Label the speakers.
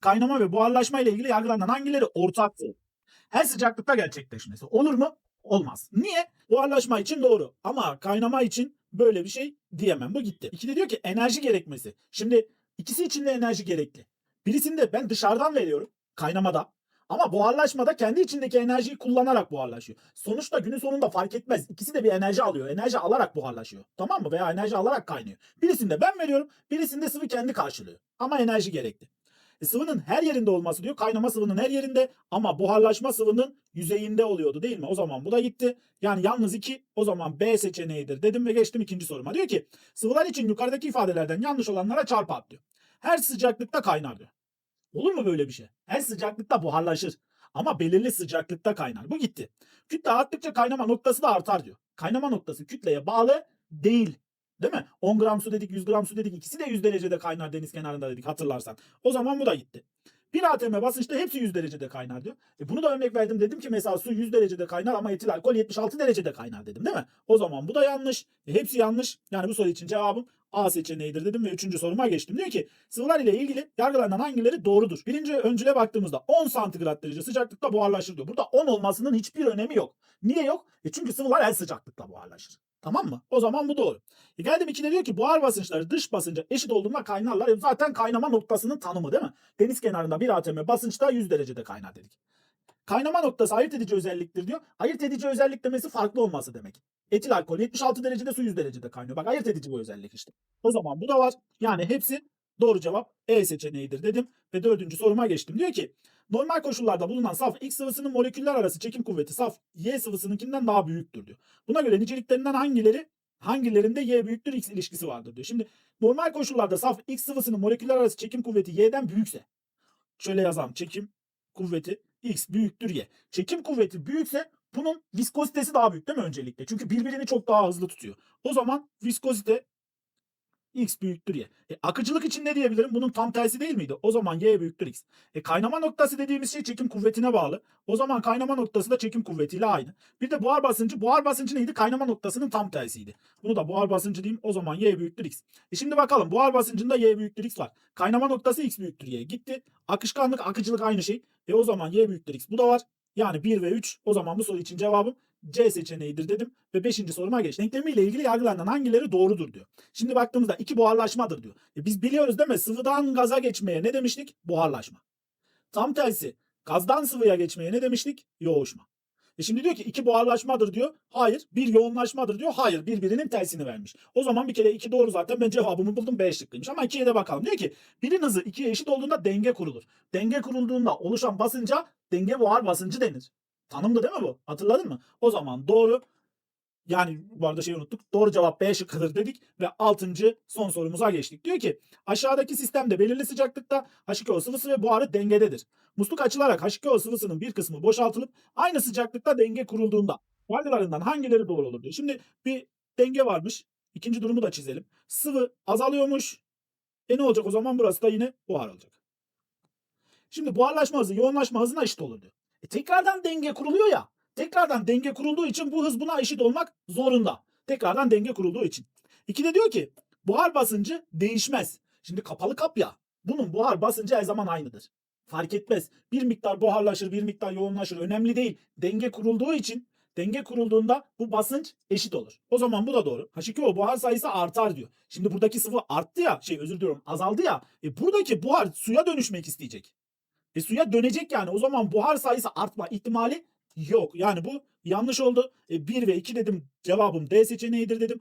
Speaker 1: kaynama ve buharlaşma ile ilgili yargılanan hangileri ortaktır? Her sıcaklıkta gerçekleşmesi. Olur mu? Olmaz. Niye? Buharlaşma için doğru. Ama kaynama için böyle bir şey diyemem. Bu gitti. İki de diyor ki enerji gerekmesi. Şimdi ikisi için de enerji gerekli. Birisinde ben dışarıdan veriyorum kaynamada. Ama buharlaşmada kendi içindeki enerjiyi kullanarak buharlaşıyor. Sonuçta günün sonunda fark etmez. İkisi de bir enerji alıyor. Enerji alarak buharlaşıyor. Tamam mı? Veya enerji alarak kaynıyor. Birisinde ben veriyorum. Birisinde sıvı kendi karşılıyor. Ama enerji gerekli. E, sıvının her yerinde olması diyor. Kaynama sıvının her yerinde ama buharlaşma sıvının yüzeyinde oluyordu değil mi? O zaman bu da gitti. Yani yalnız iki o zaman B seçeneğidir dedim ve geçtim ikinci soruma. Diyor ki sıvılar için yukarıdaki ifadelerden yanlış olanlara çarpı at diyor. Her sıcaklıkta kaynar diyor. Olur mu böyle bir şey? Her sıcaklıkta buharlaşır. Ama belirli sıcaklıkta kaynar. Bu gitti. Kütle arttıkça kaynama noktası da artar diyor. Kaynama noktası kütleye bağlı değil. Değil mi? 10 gram su dedik, 100 gram su dedik. İkisi de 100 derecede kaynar deniz kenarında dedik hatırlarsan. O zaman bu da gitti. 1 atm basınçta hepsi 100 derecede kaynar diyor. E bunu da örnek verdim. Dedim ki mesela su 100 derecede kaynar ama etil alkol 76 derecede kaynar dedim değil mi? O zaman bu da yanlış. E hepsi yanlış. Yani bu soru için cevabım A seçeneğidir dedim ve üçüncü soruma geçtim. Diyor ki sıvılar ile ilgili yargılanan hangileri doğrudur? Birinci öncüle baktığımızda 10 santigrat derece sıcaklıkta buharlaşır diyor. Burada 10 olmasının hiçbir önemi yok. Niye yok? E çünkü sıvılar her sıcaklıkta buharlaşır. Tamam mı? O zaman bu doğru. E geldim ikide diyor ki buhar basınçları dış basınca eşit olduğunda kaynarlar. E zaten kaynama noktasının tanımı değil mi? Deniz kenarında 1 atm basınçta 100 derecede kaynar dedik. Kaynama noktası ayırt edici özelliktir diyor. Ayırt edici özellik demesi farklı olması demek. Etil alkol 76 derecede su 100 derecede kaynıyor. Bak ayırt edici bu özellik işte. O zaman bu da var. Yani hepsi doğru cevap E seçeneğidir dedim. Ve dördüncü soruma geçtim. Diyor ki normal koşullarda bulunan saf X sıvısının moleküller arası çekim kuvveti saf Y sıvısınınkinden daha büyüktür diyor. Buna göre niceliklerinden hangileri hangilerinde Y büyüktür X ilişkisi vardır diyor. Şimdi normal koşullarda saf X sıvısının moleküller arası çekim kuvveti Y'den büyükse şöyle yazalım çekim kuvveti X büyüktür Y. Çekim kuvveti büyükse bunun viskozitesi daha büyük değil mi öncelikle? Çünkü birbirini çok daha hızlı tutuyor. O zaman viskozite X büyüktür Y. E, akıcılık için ne diyebilirim? Bunun tam tersi değil miydi? O zaman Y büyüktür X. E, kaynama noktası dediğimiz şey çekim kuvvetine bağlı. O zaman kaynama noktası da çekim kuvvetiyle aynı. Bir de buhar basıncı. Buhar basıncı neydi? Kaynama noktasının tam tersiydi. Bunu da buhar basıncı diyeyim. O zaman Y büyüktür X. E şimdi bakalım. Buhar basıncında Y büyüktür X var. Kaynama noktası X büyüktür Y. Gitti. Akışkanlık, akıcılık aynı şey. E o zaman Y büyüktür X. Bu da var. Yani 1 ve 3 o zaman bu soru için cevabım C seçeneğidir dedim ve 5. soruma geçtim. Denklemiyle ilgili yargılanan hangileri doğrudur diyor. Şimdi baktığımızda iki buharlaşmadır diyor. E biz biliyoruz değil mi? Sıvıdan gaza geçmeye ne demiştik? Buharlaşma. Tam tersi gazdan sıvıya geçmeye ne demiştik? Yoğuşma. E şimdi diyor ki iki buharlaşmadır diyor. Hayır. Bir yoğunlaşmadır diyor. Hayır. Birbirinin tersini vermiş. O zaman bir kere iki doğru zaten ben cevabımı buldum. B şıkkıymış. Ama ikiye de bakalım. Diyor ki birin hızı ikiye eşit olduğunda denge kurulur. Denge kurulduğunda oluşan basınca denge buhar basıncı denir. Tanımdı değil mi bu? Hatırladın mı? O zaman doğru. Yani bu arada şeyi unuttuk. Doğru cevap B şıkkıdır dedik ve 6. son sorumuza geçtik. Diyor ki aşağıdaki sistemde belirli sıcaklıkta H2O sıvısı ve buharı dengededir. Musluk açılarak H2O sıvısının bir kısmı boşaltılıp aynı sıcaklıkta denge kurulduğunda varlılarından hangileri doğru olur diyor. Şimdi bir denge varmış. İkinci durumu da çizelim. Sıvı azalıyormuş. E ne olacak o zaman? Burası da yine buhar olacak. Şimdi buharlaşma hızı yoğunlaşma hızına eşit olur diyor. E tekrardan denge kuruluyor ya. Tekrardan denge kurulduğu için bu hız buna eşit olmak zorunda. Tekrardan denge kurulduğu için. İki de diyor ki buhar basıncı değişmez. Şimdi kapalı kap ya. Bunun buhar basıncı her zaman aynıdır. Fark etmez. Bir miktar buharlaşır, bir miktar yoğunlaşır. Önemli değil. Denge kurulduğu için denge kurulduğunda bu basınç eşit olur. O zaman bu da doğru. H2O buhar sayısı artar diyor. Şimdi buradaki sıvı arttı ya, şey özür diliyorum azaldı ya. E buradaki buhar suya dönüşmek isteyecek. E suya dönecek yani. O zaman buhar sayısı artma ihtimali yok. Yani bu yanlış oldu. E 1 ve 2 dedim cevabım D seçeneğidir dedim.